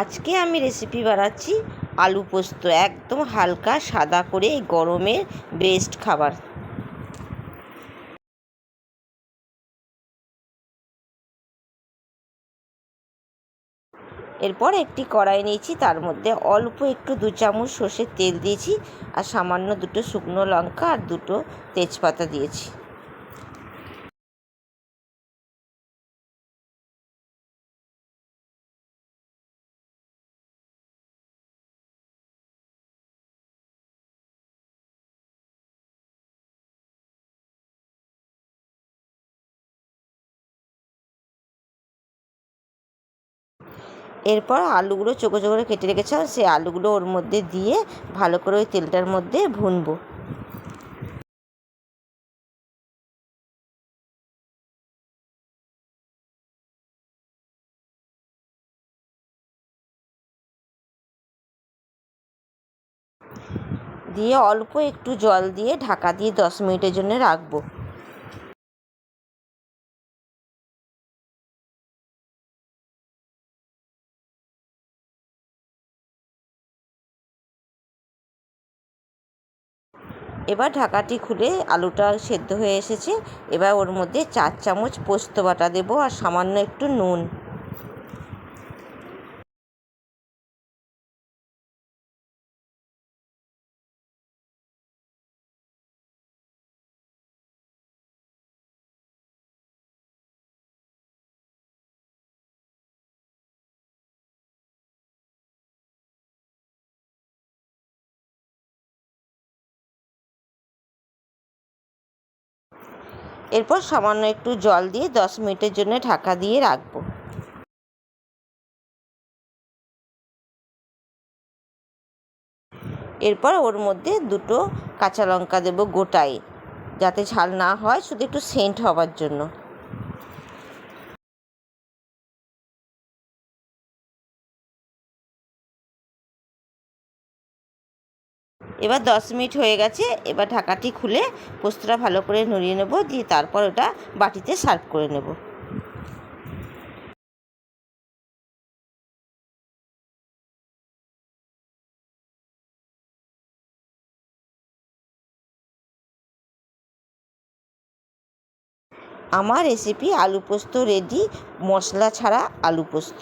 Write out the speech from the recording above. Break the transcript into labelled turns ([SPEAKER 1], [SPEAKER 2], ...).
[SPEAKER 1] আজকে আমি রেসিপি বানাচ্ছি আলু পোস্ত, একদম হালকা সাদা করে এই গরমের বেস্ট খাবার। এরপর একটি কড়াই নিয়েছি, তার মধ্যে অল্প একটু দু চামচ সর্ষের তেল দিয়েছি আর সামান্য দুটো শুকনো লঙ্কা আর দুটো তেজপাতা দিয়েছি। এরপর আলুগুলো চোখো চোখো কেটে রেখেছিলাম সেই আলুগুলো ওর মধ্যে দিয়ে ভালো করে ওই তেলটার মধ্যে ভুনবো। দিয়ে অল্প একটু জল দিয়ে ঢাকা দিয়ে দশ মিনিটের জন্য রাখব। এবার ঢাকাটি খুলে আলুটা সেদ্ধ হয়ে এসেছে। এবার ওর মধ্যে চার চামচ পোস্ত বাটা দেবো আর সামান্য একটু নুন। এরপর সামান্য একটু জল দিয়ে দশ মিনিটের জন্য ঢাকা দিয়ে রাখব। এরপর ওর মধ্যে দুটো কাঁচা লঙ্কা দেবো গোটাই যাতে ঝাল না হয়, শুধু একটু সেন্ট হওয়ার জন্য। এবার দশ মিনিট হয়ে গেছে, এবার ঢাকাটি খুলে পোস্তটা ভালো করে নড়িয়ে নেব, দিয়ে তারপর ওটা বাটিতে সার্ভ করে নেব। আমার রেসিপি আলু পোস্ত রেডি মশলা ছাড়া আলু পোস্ত।